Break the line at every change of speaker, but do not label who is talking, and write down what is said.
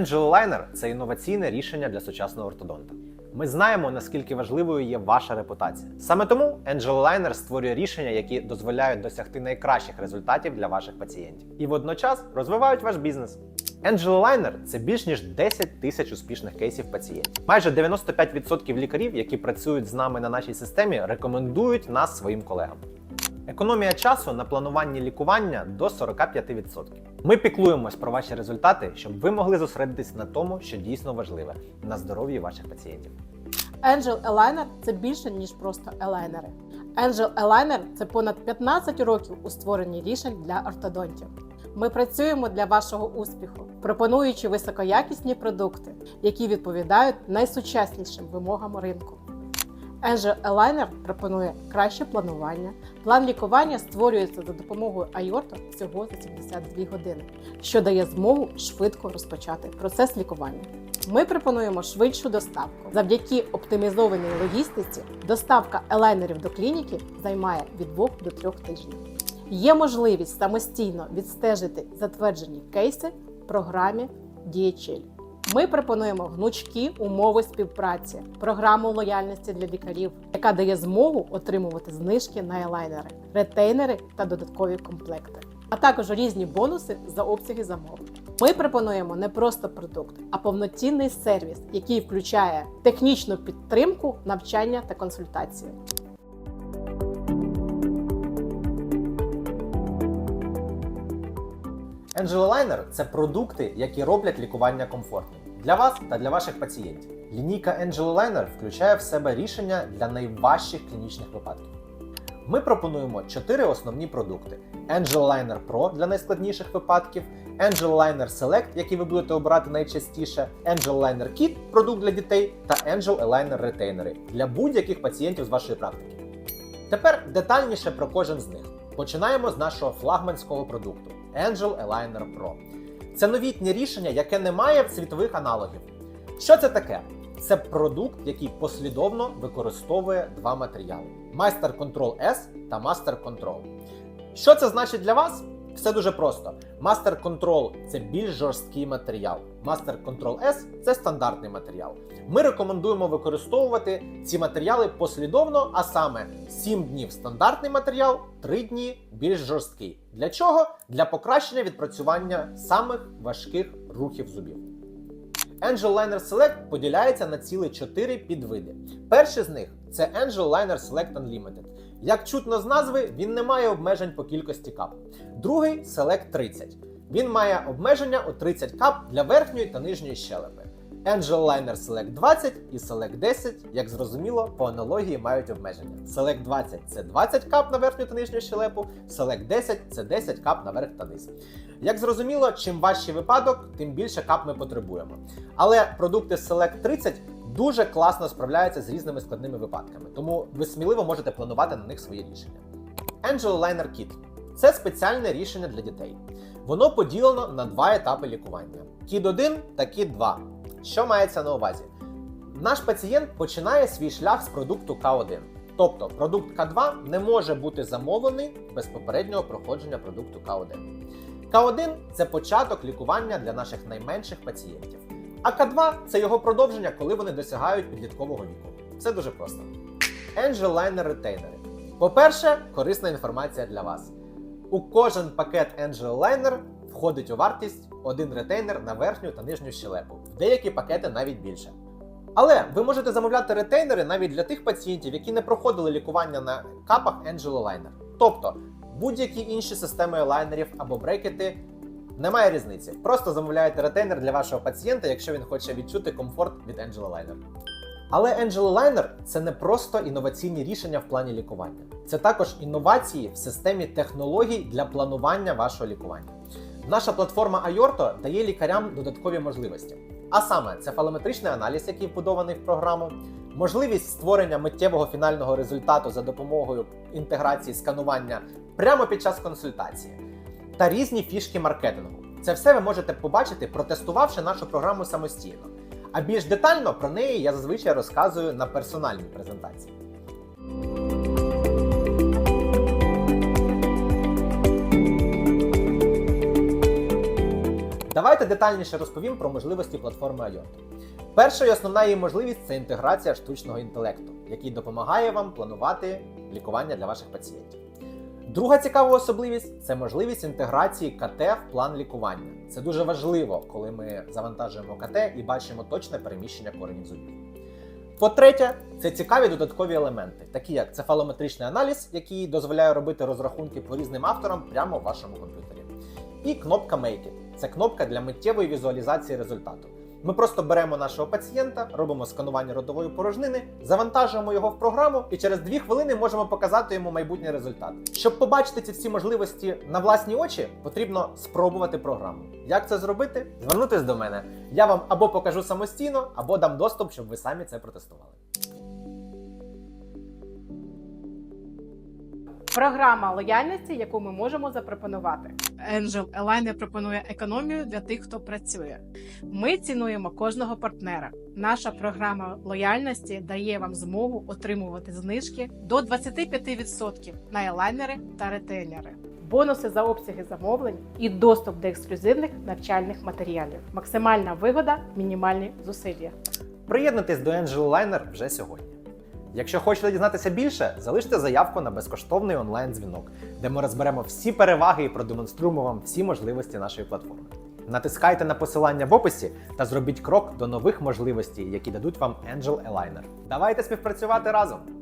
Angel Liner – це інноваційне рішення для сучасного ортодонта. Ми знаємо, наскільки важливою є ваша репутація. Саме тому Angel Liner створює рішення, які дозволяють досягти найкращих результатів для ваших пацієнтів і водночас розвивають ваш бізнес. Angel Liner – це більш ніж 10 тисяч успішних кейсів пацієнтів. Майже 95% лікарів, які працюють з нами на нашій системі, рекомендують нас своїм колегам. Економія часу на плануванні лікування до 45%. Ми піклуємось про ваші результати, щоб ви могли зосередитись на тому, що дійсно важливе на здоров'ї ваших пацієнтів.
Angel Aligner – це більше, ніж просто елайнери. Angel Aligner – це понад 15 років у створенні рішень для ортодонтів. Ми працюємо для вашого успіху, пропонуючи високоякісні продукти, які відповідають найсучаснішим вимогам ринку. Angel Aligner пропонує краще планування. План лікування створюється за допомогою Айорто всього за 72 години, що дає змогу швидко розпочати процес лікування. Ми пропонуємо швидшу доставку. Завдяки оптимізованій логістиці доставка елайнерів до клініки займає від 2 до 3 тижнів. Є можливість самостійно відстежити затверджені кейси в програмі DHL. Ми пропонуємо гнучкі умови співпраці, програму лояльності для лікарів, яка дає змогу отримувати знижки на елайнери, ретейнери та додаткові комплекти, а також різні бонуси за обсяги замовлень. Ми пропонуємо не просто продукт, а повноцінний сервіс, який включає технічну підтримку, навчання та консультації.
Angel Liner – це продукти, які роблять лікування комфортним для вас та для ваших пацієнтів. Лінійка Angel Liner включає в себе рішення для найважчих клінічних випадків. Ми пропонуємо чотири основні продукти: Angel Liner Pro для найскладніших випадків, Angel Liner Select, який ви будете обирати найчастіше, Angel Liner Kit – продукт для дітей, та Angel Liner Retainer для будь-яких пацієнтів з вашої практики. Тепер детальніше про кожен з них. Починаємо з нашого флагманського продукту Angel Aligner Pro. Це новітнє рішення, яке не має світових аналогів. Що це таке? Це продукт, який послідовно використовує два матеріали: Master Control S та Master Control. Що це значить для вас? Все дуже просто. Master Control це більш жорсткий матеріал. Master Control S це стандартний матеріал. Ми рекомендуємо використовувати ці матеріали послідовно, а саме 7 днів стандартний матеріал, 3 дні більш жорсткий. Для чого? Для покращення відпрацювання самих важких рухів зубів. Angel Liner Select поділяється на цілі 4 підвиди. Перший з них це Angel Liner Select Unlimited. Як чутно з назви, він не має обмежень по кількості кап. Другий Select 30. Він має обмеження у 30 кап для верхньої та нижньої щелепи. Angel Liner Select 20 і Select 10, як зрозуміло, по аналогії мають обмеження. Select 20 це 20 кап на верхню та нижню щелепу, Select 10 це 10 кап на верх та низ. Як зрозуміло, чим важчий випадок, тим більше кап ми потребуємо. Але продукти Select 30 дуже класно справляються з різними складними випадками, тому ви сміливо можете планувати на них свої рішення. Angel Liner Kit це спеціальне рішення для дітей. Воно поділено на два етапи лікування: Кід 1 та Кід 2. Що мається на увазі? Наш пацієнт починає свій шлях з продукту К1. Тобто продукт К2 не може бути замовлений без попереднього проходження продукту К1. К1 це початок лікування для наших найменших пацієнтів. А К2 це його продовження, коли вони досягають підліткового віку. Все дуже просто. Angel Liner Retainer. По-перше, корисна інформація для вас. У кожен пакет Angel Liner входить у вартість один ретейнер на верхню та нижню щелепу, деякі пакети навіть більше. Але ви можете замовляти ретейнери навіть для тих пацієнтів, які не проходили лікування на капах Angel Liner. Тобто будь-які інші системи лайнерів або брекети. Немає різниці. Просто замовляєте ретейнер для вашого пацієнта, якщо він хоче відчути комфорт від Angela Liner. Але Angela Liner – це не просто інноваційні рішення в плані лікування. Це також інновації в системі технологій для планування вашого лікування. Наша платформа Ayorto дає лікарям додаткові можливості. А саме, це фалометричний аналіз, який вбудований в програму, можливість створення миттєвого фінального результату за допомогою інтеграції сканування прямо під час консультації та різні фішки маркетингу. Це все ви можете побачити, протестувавши нашу програму самостійно. А більш детально про неї я зазвичай розказую на персональній презентації. Давайте детальніше розповім про можливості платформи Ion. Перша і основна її можливість це інтеграція штучного інтелекту, який допомагає вам планувати лікування для ваших пацієнтів. Друга цікава особливість це можливість інтеграції КТ в план лікування. Це дуже важливо, коли ми завантажуємо КТ і бачимо точне переміщення коренів зубів. По-третє, це цікаві додаткові елементи, такі як цефалометричний аналіз, який дозволяє робити розрахунки по різним авторам прямо в вашому комп'ютері. І кнопка Make It це кнопка для миттєвої візуалізації результату. Ми просто беремо нашого пацієнта, робимо сканування ротової порожнини, завантажуємо його в програму і через 2 хвилини можемо показати йому майбутній результат. Щоб побачити ці всі можливості на власні очі, потрібно спробувати програму. Як це зробити? Звернутись до мене. Я вам або покажу самостійно, або дам доступ, щоб ви самі це протестували.
Програма лояльності, яку ми можемо запропонувати. Angel Aligner пропонує економію для тих, хто працює. Ми цінуємо кожного партнера. Наша програма лояльності дає вам змогу отримувати знижки до 25% на елайнери та ретейнери. Бонуси за обсяги замовлень і доступ до ексклюзивних навчальних матеріалів. Максимальна вигода, мінімальні зусилля.
Приєднуйтесь до Angel Liner вже сьогодні. Якщо хочете дізнатися більше, залиште заявку на безкоштовний онлайн-дзвінок, де ми розберемо всі переваги і продемонструємо вам всі можливості нашої платформи. Натискайте на посилання в описі та зробіть крок до нових можливостей, які дадуть вам Angel Aligner. Давайте співпрацювати разом!